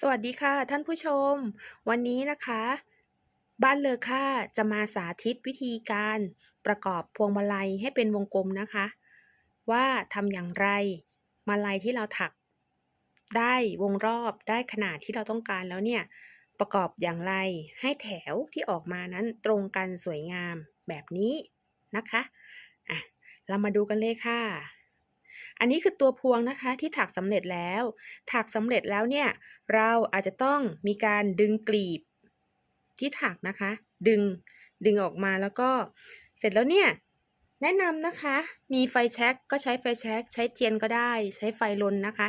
สวัสดีค่ะท่านผู้ชม วันนี้นะคะ บ้านเลอค่าจะมาสาธิตวิธีการประกอบพวงมาลัยให้เป็นวงกลมนะคะ ว่าทำอย่างไรมาลัยที่เราถัก ได้วงรอบได้ขนาดที่เราต้องการแล้วเนี่ย ประกอบอย่างไรให้แถวที่ออกมานั้นตรงกันสวยงามแบบนี้นะคะอะเรามาดูกันเลยค่ะ อันนี้คือตัวพวงนะคะที่ถักสำเร็จแล้ว ถักสำเร็จแล้วเนี่ย เราอาจจะต้องมีการดึงกลีบที่ถักนะคะ ดึงดึงออกมาแล้วก็เสร็จแล้วเนี่ย แนะนำนะคะ มีไฟแช็กก็ใช้ไฟแช็กใช้เทียนก็ได้ ใช้ไฟลนนะคะ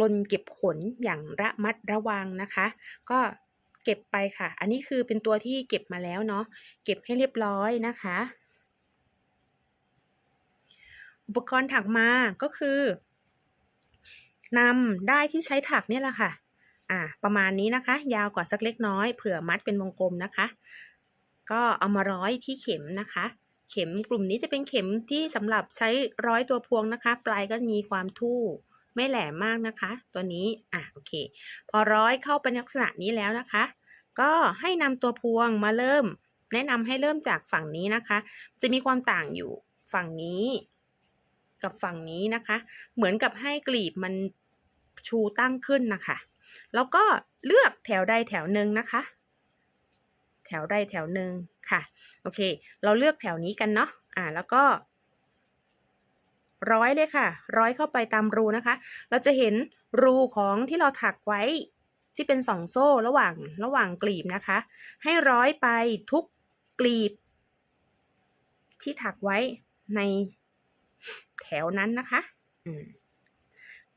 ลนเก็บขนอย่างระมัดระวังนะคะ ก็เก็บไปค่ะ อันนี้คือเป็นตัวที่เก็บมาแล้วเนาะ เก็บให้เรียบร้อยนะคะ อุปกรณ์ถักมาก็คือนำได้ที่ใช้ถักเนี่ยแหละค่ะ อ่า ประมาณนี้นะคะ ยาวกว่าสักเล็กน้อย เผื่อมัดเป็นวงกลมนะคะ ก็เอามาร้อยที่เข็มนะคะ เข็มกลุ่มนี้จะเป็นเข็มที่สำหรับใช้ร้อยตัวพวงนะคะ ปลายก็มีความทู่ไม่แหลมมากนะคะ ตัวนี้ อะ โอเค พอร้อยเข้าเป็นลักษณะนี้แล้วนะคะ ก็ให้นำตัวพวงมาเริ่ม แนะนำให้เริ่มจากฝั่งนี้นะคะ จะมีความต่างอยู่ฝั่งนี้ กับฝั่งนี้นะคะ เหมือนกับให้กลีบมันชูตั้งขึ้นนะคะ แล้วก็เลือกแถวใดแถวหนึ่งนะคะ แถวใดแถวหนึ่งค่ะ โอเค เราเลือกแถวนี้กันเนาะ อ่า แล้วก็ ร้อยเลยค่ะ ร้อยเข้าไปตามรูนะคะ เราจะเห็นรูของที่เราถักไว้ที่เป็นสองโซ่ระหว่างระหว่างกลีบนะคะ ให้ร้อยไปทุกกลีบ ที่ถักไว้ใน แถวนั้นนะคะ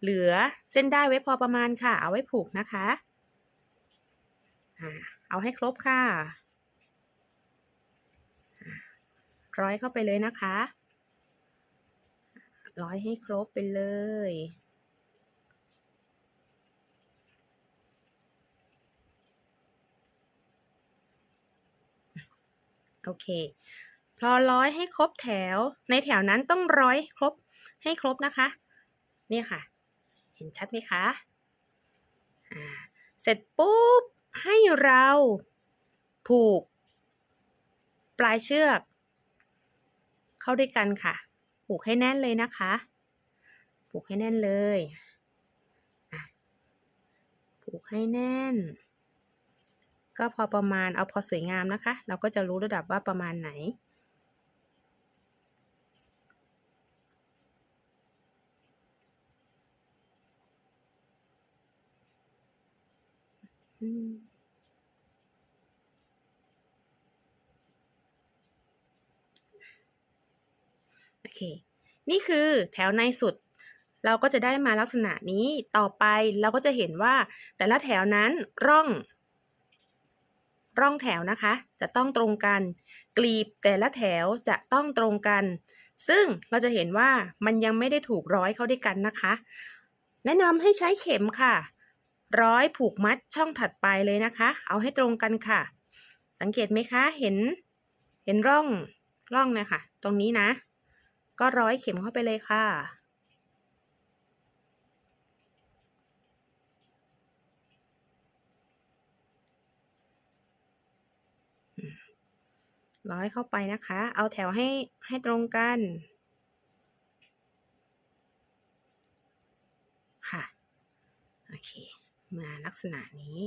เหลือเส้นได้ไว้พอประมาณค่ะ เอาไว้ผูกนะคะเอาให้ครบค่ะ ร้อยเข้าไปเลยนะคะ ร้อยให้ครบไปเลยโอเค พอร้อยให้ครบแถว ในแถวนั้นต้องร้อยครบให้ครบนะคะ เนี่ยค่ะ เห็นชัดไหมคะอ่าเสร็จปุ๊บให้เราผูก ปลายเชือก เข้าด้วยกันค่ะ ผูกให้แน่นเลยนะคะ ผูกให้แน่นเลยผูกให้แน่น ก็พอประมาณเอาพอสวยงามนะคะ เราก็จะรู้ระดับว่าประมาณไหน เค นี่คือแถวในสุด เราก็จะได้มาลักษณะนี้ต่อไปเราก็จะเห็นว่า แต่ละแถวนั้นร่อง ร่องแถวนะคะ จะต้องตรงกัน กลีบแต่ละแถวจะต้องตรงกัน ซึ่งเราจะเห็นว่ามันยังไม่ได้ถูกร้อยเข้าด้วยกันนะคะ แนะนำให้ใช้เข็มค่ะ ร้อยผูกมัดช่องถัดไปเลยนะคะ เอาให้ตรงกันค่ะ สังเกตไหมคะเห็น เห็นร่องร่องเนี่ยค่ะตรงนี้นะ ก็ร้อยเข็มเข้าไปเลยค่ะ ร้อยเข้าไปนะคะ เอาแถวให้ให้ตรงกัน ค่ะ โอเค มาลักษณะนี้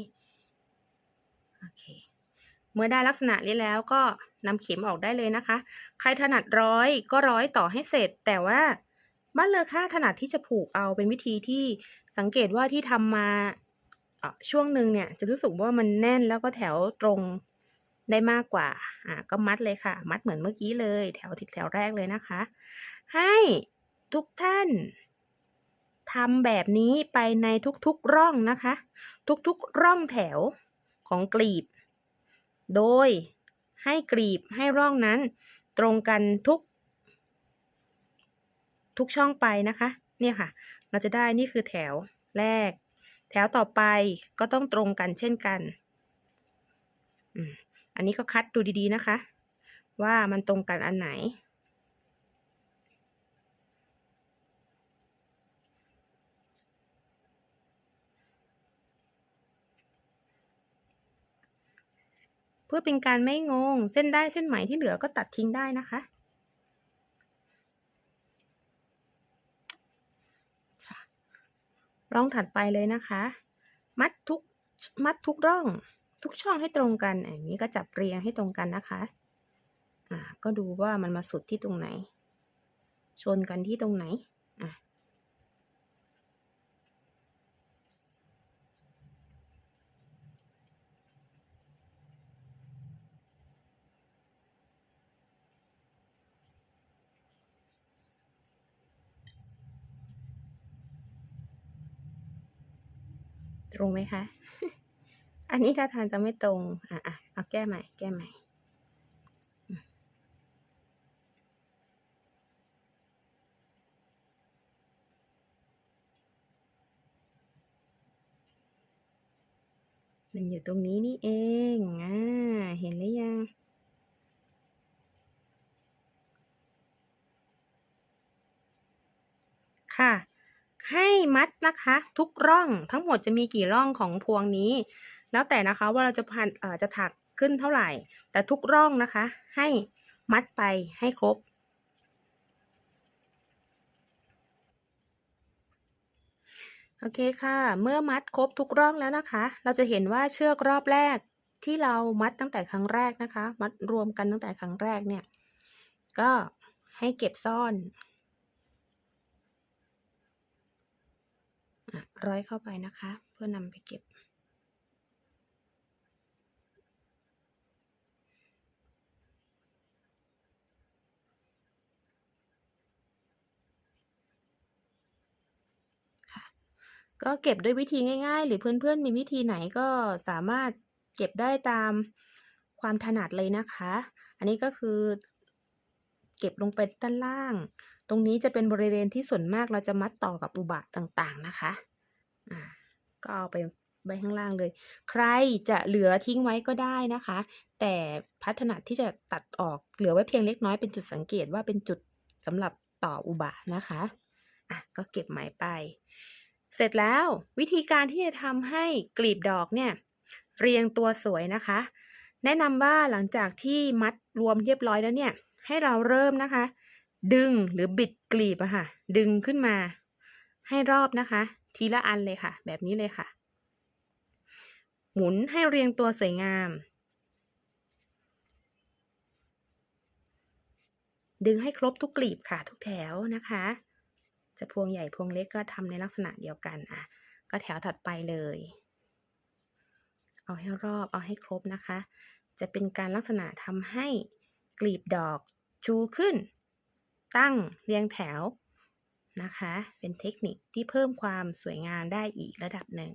โอเค มื่อได้ลักษณะนี้แล้วก็นำเข็มออกได้เลยนะคะ ใครถนัดร้อยก็ร้อยต่อให้เสร็จ แต่ว่าบ้านเลอค่าถนัดที่จะผูกเอาเป็นวิธีที่สังเกตว่าที่ทำมาช่วงหนึ่งเนี่ยจะรู้สึกว่ามันแน่นแล้วก็แถวตรงได้มากกว่าอ่าก็มัดเลยค่ะ มัดเหมือนเมื่อกี้เลย แถวที่แถวแรกเลยนะคะ ให้ทุกท่านทำแบบนี้ไปในทุกๆร่องนะคะ ทุกๆร่องแถวของกลีบ โดยให้กรีบให้ร่องนั้นตรงกันทุก ทุกช่องไปนะคะ เนี่ยค่ะ เราจะได้นี่คือแถวแรก แถวต่อไปก็ต้องตรงกันเช่นกัน อันนี้ก็คัดดูดีๆนะคะ ว่ามันตรงกันอันไหน เพื่อเป็นการไม่งง เส้นได้เส้นไหมที่เหลือก็ตัดทิ้งได้นะคะร่องถัดไปเลยนะคะ มัดทุกมัดทุกร่อง ทุกช่องให้ตรงกันอย่างนี้ก็จับเรียงให้ตรงกันนะคะ อ่าก็ดูว่ามันมาสุดที่ตรงไหน ชนกันที่ตรงไหน อะ ตรงไหมคะ อันนี้ถ้าทานจะไม่ตรง อะอะเอาแก้ใหม่ แก้ใหม่ มันอยู่ตรงนี้นี่เอง อ่า เห็นหรือยังค่ะ ให้มัดนะคะ ทุกร่องทั้งหมดจะมีกี่ร่องของพวงนี้ แล้วแต่นะคะว่าเราจะพันเอ่อจะถักขึ้นเท่าไหร่ แต่ทุกร่องนะคะ ให้มัดไปให้ครบโอเคค่ะ เมื่อมัดครบทุกร่องแล้วนะคะ เราจะเห็นว่าเชือกรอบแรกที่เรามัดตั้งแต่ครั้งแรกนะคะ มัดรวมกันตั้งแต่ครั้งแรกเนี่ย ก็ให้เก็บซ่อนอะ ร้อยเข้าไปนะคะ เพื่อนำไปเก็บค่ะก็เก็บด้วยวิธีง่าย ๆ หรือเพื่อนๆมีวิธีไหนก็สามารถเก็บได้ตามความถนัดเลยนะคะ อันนี้ก็คือเก็บลงไปด้านล่าง ตรงนี้จะเป็นบริเวณที่ส่วนมากเราจะมัดต่อกับอุบะต่างๆนะคะอ่าก็เอาไปไว้ข้างล่างเลย ใครจะเหลือทิ้งไว้ก็ได้นะคะ แต่พัฒนาที่จะตัดออกเหลือไว้เพียงเล็กน้อยเป็นจุดสังเกตว่าเป็นจุดสำหรับต่ออุบะนะคะอะก็เก็บไหมไป เสร็จแล้ววิธีการที่จะทำให้กลีบดอกเนี่ยเรียงตัวสวยนะคะ แนะนำว่าหลังจากที่มัดรวมเรียบร้อยแล้วเนี่ย ให้เราเริ่มนะคะ ดึงหรือบิดกลีบอะค่ะ ดึงขึ้นมา ให้รอบนะคะ ทีละอันเลยค่ะ แบบนี้เลยค่ะ หมุนให้เรียงตัวสวยงาม ดึงให้ครบทุกกลีบค่ะ ทุกแถวนะคะ จะพวงใหญ่พวงเล็กก็ทำในลักษณะเดียวกันอะ ก็แถวถัดไปเลย เอาให้รอบเอาให้ครบนะคะ จะเป็นการลักษณะทำให้กลีบดอกชูขึ้น ตั้งเรียงแถวนะคะ เป็นเทคนิคที่เพิ่มความสวยงามได้อีกระดับหนึ่ง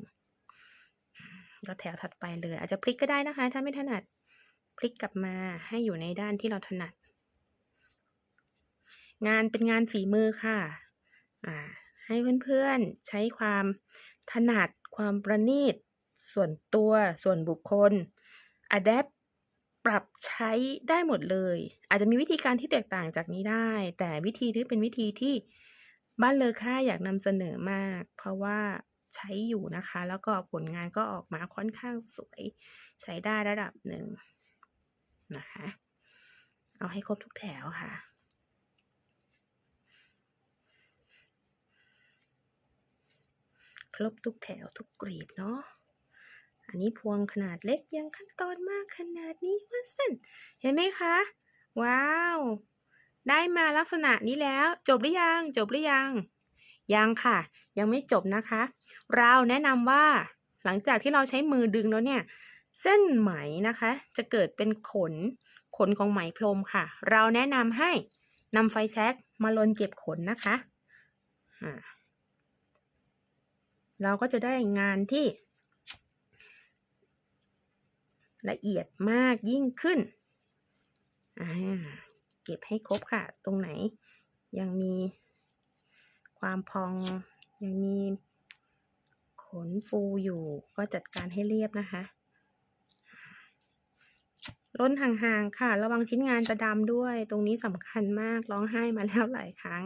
ก็แถวถัดไปเลย อาจจะพลิกก็ได้นะคะ ถ้าไม่ถนัดพลิกกลับมาให้อยู่ในด้านที่เราถนัด งานเป็นงานฝีมือค่ะอ่าให้เพื่อนๆใช้ความถนัดความประณีต ส่วนตัวส่วนบุคคล adapt ปรับใช้ได้หมดเลย อาจจะมีวิธีการที่แตกต่างจากนี้ได้ แต่วิธีนี้เป็นวิธีที่บ้านเลอค่าอยากนำเสนอมาก เพราะว่าใช้อยู่นะคะ แล้วก็ผลงานก็ออกมาค่อนข้างสวย ใช้ได้ระดับหนึ่งนะคะ เอาให้ครบทุกแถวค่ะ ครบทุกแถวทุกกรีบเนาะ อันนี้พวงขนาดเล็กยังขั้นตอนมากขนาดนี้ว่าสั้นเห็นไหมคะ ว้าว ได้มาลักษณะนี้แล้ว จบหรือยัง จบหรือยัง ยังค่ะ ยังไม่จบนะคะ เราแนะนำว่า หลังจากที่เราใช้มือดึงแล้วเนี่ย เส้นไหมนะคะ จะเกิดเป็นขน ขนของไหมพรมค่ะ เราแนะนำให้นำไฟแช็กมาลนเก็บขนนะคะ เราก็จะได้งานที่ ละเอียดมากยิ่งขึ้น เก็บให้ครบค่ะ ตรงไหนยังมีความพองยังมีขนฟูอยู่ก็จัดการให้เรียบนะคะ ล้นห่างๆค่ะ ระวังชิ้นงานจะดำด้วย ตรงนี้สำคัญมากร้องไห้มาแล้วหลายครั้ง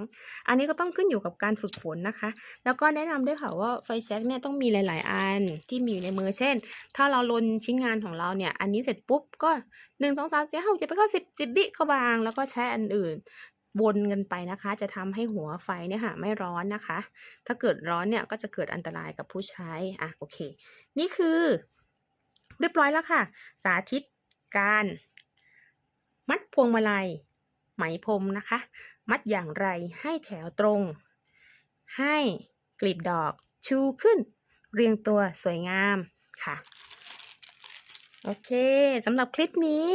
อันนี้ก็ต้องขึ้นอยู่กับการฝึกฝนนะคะ แล้วก็แนะนำด้วยค่ะว่าไฟแช็กเนี่ยต้องมีหลาย ๆ อันที่มีอยู่ในมือเช่น ถ้าเราลนชิ้นงานของเราเนี่ย อันนี้เสร็จปุ๊บก็1 2 3 4 5 6 7 8 9 10 10วิก็วาง แล้วก็ใช้อันอื่นวนกันไปนะคะ จะทำให้หัวไฟเนี่ยค่ะไม่ร้อนนะคะ ถ้าเกิดร้อนเนี่ยก็จะเกิดอันตรายกับผู้ใช้อะโอเค นี่คือ เรียบร้อยแล้วค่ะ สาธิต การ มัดพวงมาลัย ไหมพรมนะคะ มัดอย่างไรให้แถวตรง ให้กลีบดอกชูขึ้น เรียงตัวสวยงามค่ะ โอเคสำหรับคลิปนี้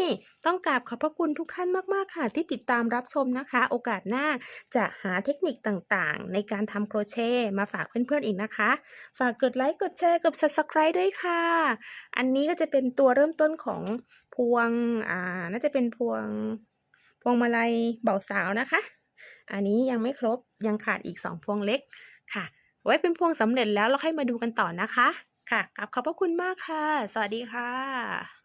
ต้องกราบขอบพระคุณทุกท่านมาก ๆ ค่ะ ที่ติดตามรับชมนะคะ โอกาสหน้าจะหาเทคนิคต่างๆ ในการทำโครเชต์มาฝากเพื่อน ๆ อีกนะคะ ฝากกดไลค์กดแชร์กด Subscribe ด้วยค่ะ อันนี้ก็จะเป็นตัวเริ่มต้นของพวงอ่าน่าจะเป็นพวงพวงมาลัยเบาสาวนะคะ อันนี้ยังไม่ครบยังขาดอีก 2 พวงเล็กค่ะ ไว้เป็นพวงสำเร็จแล้วเราค่อยมาดูกันต่อนะคะ ค่ะกราบขอบพระคุณมากค่ะ สวัสดีค่ะ